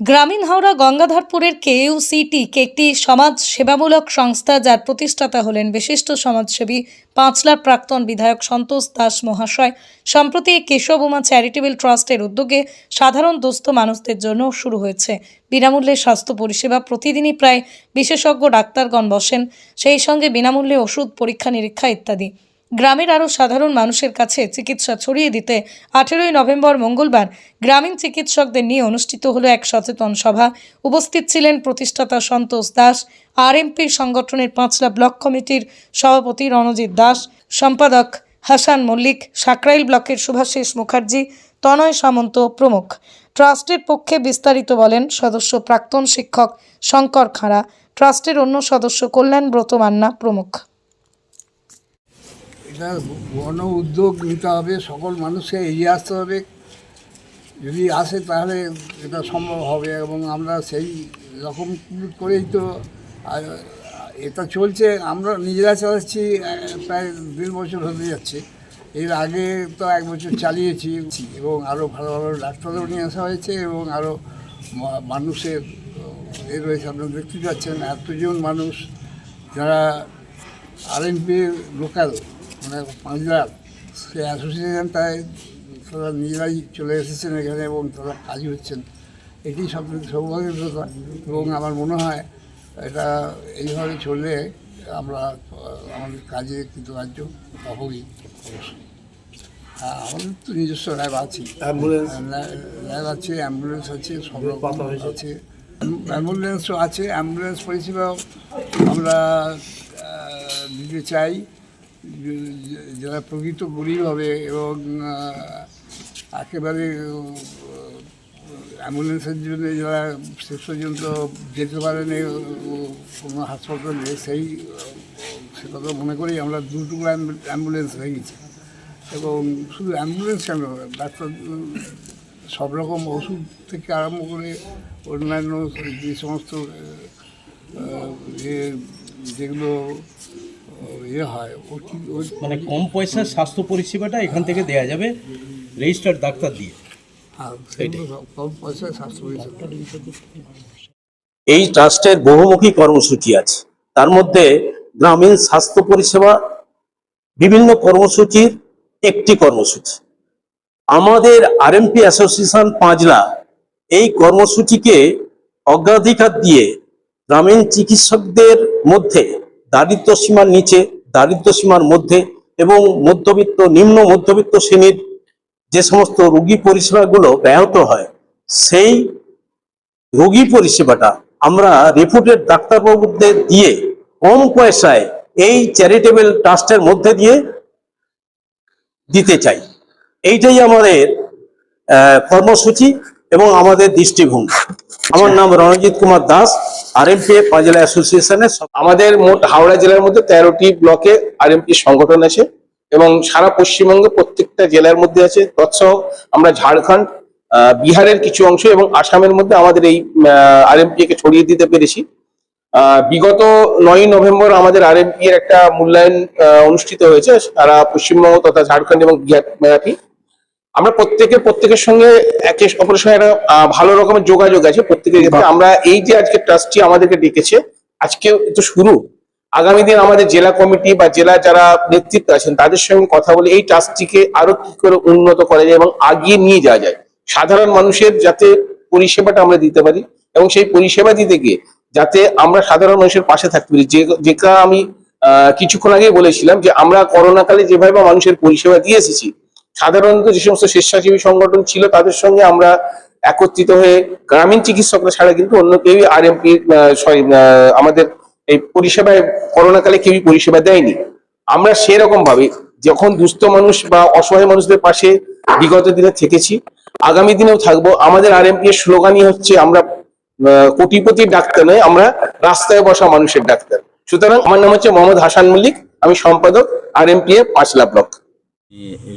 গ্রামীণ হাওড়া গঙ্গাধরপুরের কেইউসিটি একটি সমাজ সেবামূলক সংস্থা যার প্রতিষ্ঠাতা হলেন বিশিষ্ট সমাজসেবী পাঁচলার প্রাক্তন বিধায়ক সন্তোষ দাস মহাশয়। সম্প্রতি কেশব উমা চ্যারিটেবল ট্রাস্টের উদ্যোগে সাধারণ দুস্থ মানুষদের জন্য শুরু হয়েছে। বিনামূল্যে স্বাস্থ্য পরিষেবা প্রতিদিনই প্রায় বিশেষজ্ঞ ডাক্তারগণ বসেন। সেই সঙ্গে বিনামূল্যে ওষুধ পরীক্ষা নিরীক্ষা ইত্যাদি। গ্রামের আরও সাধারণ মানুষের কাছে চিকিৎসা ছড়িয়ে দিতে আঠেরোই নভেম্বর মঙ্গলবার গ্রামীণ চিকিৎসকদের নিয়ে অনুষ্ঠিত হলো এক সচেতন সভা। উপস্থিত ছিলেন প্রতিষ্ঠাতা সন্তোষ দাস, আরএমপি সংগঠনের পাঁচলা ব্লক কমিটির সভাপতি রণজিৎ দাস, সম্পাদক হাসান মল্লিক, সাকরাইল ব্লকের সুভাষিস মুখার্জি, তনয় সামন্ত প্রমুখ। ট্রাস্টের পক্ষে বিস্তারিত বলেন সদস্য প্রাক্তন শিক্ষক শঙ্কর খাঁড়া, ট্রাস্টের অন্য সদস্য কল্যাণ ব্রত মান্না প্রমুখ। এটা গণ উদ্যোগ নিতে হবে, সকল মানুষকে এগিয়ে আসতে হবে। যদি আসে তাহলে এটা সম্ভব হবে এবং আমরা সেই রকম করেই তো এটা চলছে। আমরা নিজেরা চালাচ্ছি, প্রায় দেড় বছর হতে যাচ্ছে। এর আগে তো এক বছর চালিয়েছি এবং আরও ভালো ভালো ডাক্তারও নিয়ে আসা হয়েছে এবং আরও মানুষের এ রয়েছে। আপনারা দেখতে পাচ্ছেন, এতজন মানুষ যারা আরএনপির লোকাল মানে পাঁচলার সে অ্যাসোসিয়েশন তাই তারা নিজেরাই চলে এসেছেন এখানে এবং তারা কাজই হচ্ছেন এটি সব সৌভাগ্যের কথা এবং আমার মনে হয় এটা এইভাবে চললে আমরা আমাদের কাজে কৃতকার্য হবই অবশ্যই হ্যাঁ আমাদের তো নিজস্ব ল্যাব আছে ল্যাব আছে অ্যাম্বুলেন্স আছে সব রকম আছে অ্যাম্বুলেন্সও আছে অ্যাম্বুলেন্স পরিষেবা আমরা দিতে চাই যারা প্রকৃত গরিব হবে এবং একেবারে অ্যাম্বুলেন্সের জন্য যারা শেষ পর্যন্ত যেতে পারেন কোনো হাসপাতালে, সেই, সে কথা মনে করি আমরা দুটো অ্যাম্বুলেন্স রেখেছি এবং শুধু অ্যাম্বুলেন্স কেন? ডাক্তার, সব রকম ওষুধ থেকে আরম্ভ করে অন্যান্য যে সমস্ত যেগুলো ইয়ে হয়। কি- মানে কম পয়সার স্বাস্থ্য পরিষেবাটা এখান থেকে দেয়া যাবে রেজিস্টার্ড ডাক্তার দিয়ে। হ্যাঁ, সেগুলো সব কম পয়সায় স্বাস্থ্য পরিষেবা। এই ট্রাস্টের বহুমুখী কর্মসূচি আছে তার মধ্যে গ্রামীণ স্বাস্থ্য পরিষেবা বিভিন্ন কর্মসূচির একটি কর্মসূচি। আমাদের আরএমপি অ্যাসোসিয়েশন পাঁচলা এই কর্মসূচিকে অগ্রাধিকার দিয়ে গ্রামীণ চিকিৎসকদের মধ্যে দারিদ্র সীমার নিচে দারিদ্র সীমার মধ্যে এবং মধ্যবিত্ত নিম্ন মধ্যবিত্ত শ্রেণির যে সমস্ত রোগী পরিষেবাগুলো ব্যাহত হয় সেই রোগী পরিষেবাটা আমরা রিপুটেড ডাক্তারবাবুদের দিয়ে কম পয়সায় এই চ্যারিটেবল ট্রাস্টের মধ্যে দিয়ে দিতে চাই। এইটাই আমাদের কর্মসূচি এবং আমাদের দৃষ্টিভঙ্গি। আমার নাম রণজিৎ কুমার দাস। আর এম পি অ্যাসোসিয়েশনের আমাদের মোট হাওড়া জেলার মধ্যে তেরোটি ব্লকে আরএমপি সংগঠন আছে এবং সারা পশ্চিমবঙ্গে প্রত্যেকটা জেলার মধ্যে আছে। তৎসহ আমরা ঝাড়খণ্ড বিহারের কিছু অংশ এবং আসামের মধ্যে আমাদের এই আরএমপি কে ছড়িয়ে দিতে পেরেছি। বিগত নয় নভেম্বর আমাদের আরএমপি এর একটা মূল্যায়ন অনুষ্ঠিত হয়েছে। সারা পশ্চিমবঙ্গ তথা ঝাড়খণ্ড এবং বিহার ব্যাপী আমরা প্রত্যেকে প্রত্যেকের সঙ্গে একে অপরের সঙ্গে একটা ভালো রকমের যোগাযোগ আছে। প্রত্যেকের ক্ষেত্রে আমরা এই যে আজকে ট্রাস্টটি আমাদেরকে ডেকেছে আজকে তো শুরু। আগামী দিন আমাদের জেলা কমিটি বা জেলা যারা নেতৃত্ব আছেন তাদের সঙ্গে কথা বলে এই ট্রাস্টটিকে আরও কি করে উন্নত করা যায় এবং আগিয়ে নিয়ে যাওয়া যায়। সাধারণ মানুষের যাতে পরিষেবাটা আমরা দিতে পারি এবং সেই পরিষেবা দিতে গিয়ে যাতে আমরা সাধারণ মানুষের পাশে থাকতে পারি। যে যেটা আমি আহ, কিছুক্ষণ আগে বলেছিলাম যে আমরা করোনাকালে যেভাবে মানুষের পরিষেবা দিয়ে এসেছি সাধারণত যে সমস্ত স্বেচ্ছাসেবী সংগঠন ছিল, তাদের সঙ্গে আমরা একত্রিত হয়ে গ্রামীণ চিকিৎসকরা ছাড়া কিন্তু অন্য কেউই আর এমপি সরি আমাদের এই পরিষেবায়, করোনাকালে কেউই পরিষেবা দেয়নি। আমরা সেরকম ভাবে যখন দুস্থ মানুষ বা অসহায় মানুষদের পাশে বিগত দিনে থেকেছি, আগামী দিনেও থাকব। আমাদের আর এমপি এর স্লোগানই হচ্ছে আমরা কোটিপতির ডাক্তার নয় আমরা রাস্তায় বসা মানুষের ডাক্তার। সুতরাং আমার নাম হচ্ছে মোহাম্মদ হাসান মল্লিক, আমি সম্পাদক R M P A Panchla block.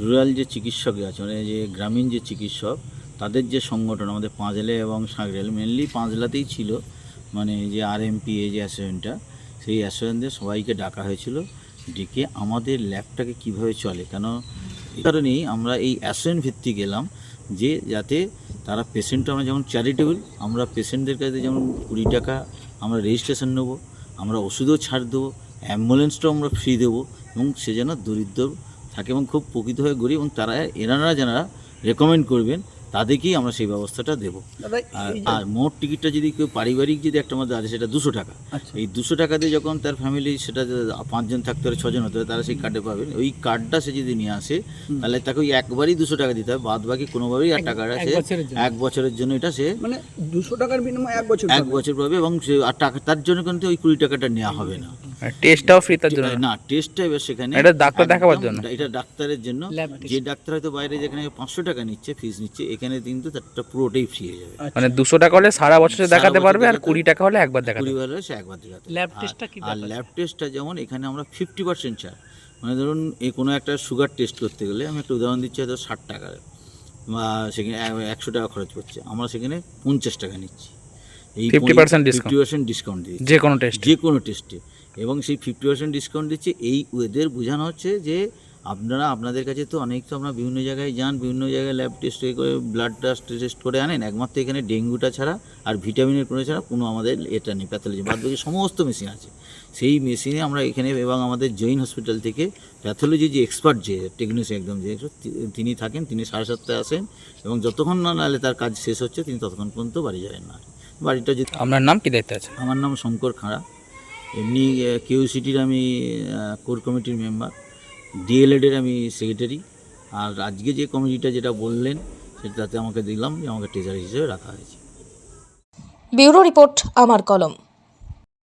Rural যে চিকিৎসক আছে মানে যে গ্রামীণ যে চিকিৎসক, তাদের যে সংগঠন, আমাদের পাঁচলে এবং সাঁকরেল মেনলি পাঁচলাতেই ছিল মানে যে আরএমপি এই যে অ্যাসোসিয়েশনটা সেই অ্যাসোসিয়েশনদের সবাইকে ডাকা হয়েছিল, ডেকে আমাদের ল্যাবটাকে কীভাবে চলে? কেন? এই কারণেই আমরা এই অ্যাসোসিয়েশন ভিত্তিক গেলাম যে যাতে তারা পেশেন্ট আমরা যেমন চ্যারিটেবল আমরা পেশেন্টদের কাছে যেমন কুড়ি টাকা আমরা রেজিস্ট্রেশন নেব, আমরা ওষুধও ছাড় দেবো অ্যাম্বুলেন্সটাও আমরা ফ্রি দেবো, এবং সে যেন দরিদ্র থাকে এবং খুব প্রকৃত হয়ে গরিব এবং তারা এনারা যারা রেকমেন্ড করবেন তাদেরকেই আমরা সেই ব্যবস্থাটা দেবো। আর আর মোট টিকিটটা যদি কেউ পারিবারিক যদি একটা মধ্যে আছে সেটা দুশো টাকা। এই দুশো টাকা দিয়ে যখন তার ফ্যামিলি সেটা পাঁচজন থাকতে পারে ছজন হতে পারে তারা সেই কার্ডে পাবেন ওই কার্ডটা সে যদি নিয়ে আসে তাহলে তাকে ওই একবারই দুশো টাকা দিতে হবে। বাদ বাকি কোনোভাবেই আর টাকাটা সে এক বছরের জন্য এটা সে মানে দুশো টাকার বিনিময়ে এক বছর এক বছর পাবে এবং সে আর টাকা তার জন্য কিন্তু ওই কুড়ি টাকাটা নেওয়া হবে না। টেস্টটাও ফ্রি তার জন্য না? টেস্টটা এবার সেখানে এটা ডাক্তার দেখাবার জন্য? এটা ডাক্তারের জন্য। যে ডাক্তার হয়তো বাইরে যেখানে পাঁচশো টাকা নিচ্ছে ফিস নিচ্ছে এখানে কিন্তু তারটা পুরোটাই ফ্রি হয়ে যাবে। মানে দুশো টাকা হলে সারা বছর দেখাতে পারবে আর কুড়ি টাকা হলে একবার দেখাতে কুড়ি বার হলে সে একবার দেখাতে ল্যাব টেস্টটা কি আর ল্যাব টেস্টটা যেমন এখানে আমরা ফিফটি পার্সেন্ট ছাড়। মানে ধরুন এই কোনো একটা সুগার টেস্ট করতে গেলে আমি একটা উদাহরণ দিচ্ছি হয়তো ষাট টাকার বা সেখানে একশো টাকা খরচ করছে আমরা সেখানে পঞ্চাশ টাকা নিচ্ছি। এই ফিফটি পার্সেন্ট ডিসকাউন্ট দিচ্ছি। যে কোনো টেস্ট যে কোনো টেস্টে এবং সেই ফিফটি পার্সেন্ট ডিসকাউন্ট দিচ্ছে। এই ওদের বোঝানো হচ্ছে যে আপনারা আপনাদের কাছে তো অনেক তো আপনারা বিভিন্ন জায়গায় যান বিভিন্ন জায়গায় ল্যাব টেস্ট করে ব্লাড টেস্ট টেস্ট করে আনেন। একমাত্র এখানে ডেঙ্গুটা ছাড়া আর ভিটামিনের কোনো ছাড়া কোনো আমাদের এটা নেই প্যাথোলজি বাদ বাকি সমস্ত মেশিন আছে। সেই মেশিনে আমরা এখানে এবং আমাদের জৈন হসপিটাল থেকে প্যাথোলজি যে এক্সপার্ট যে টেকনিশিয়ান একদম যে তিনি থাকেন তিনি সাড়ে সাতটায় আসেন এবং যতক্ষণ না নাহলে তার কাজ শেষ হচ্ছে তিনি ততক্ষণ পর্যন্ত বাড়ি যাবেন না। বাড়িটা যদি আপনার নাম কি দায়িত্ব আছে? আমার নাম শঙ্কর খাঁড়া। এমনি কেউ সিটির আমি কোর কমিটির মেম্বার ডিএলএডের আমি সেক্রেটারি আর আজকে যে কমিটিটা যেটা বললেন, সেটাতে আমাকে দিলাম যে আমাকে ট্রেজারি হিসেবে রাখা হয়েছে। ব্যুরো রিপোর্ট, আমার কলম।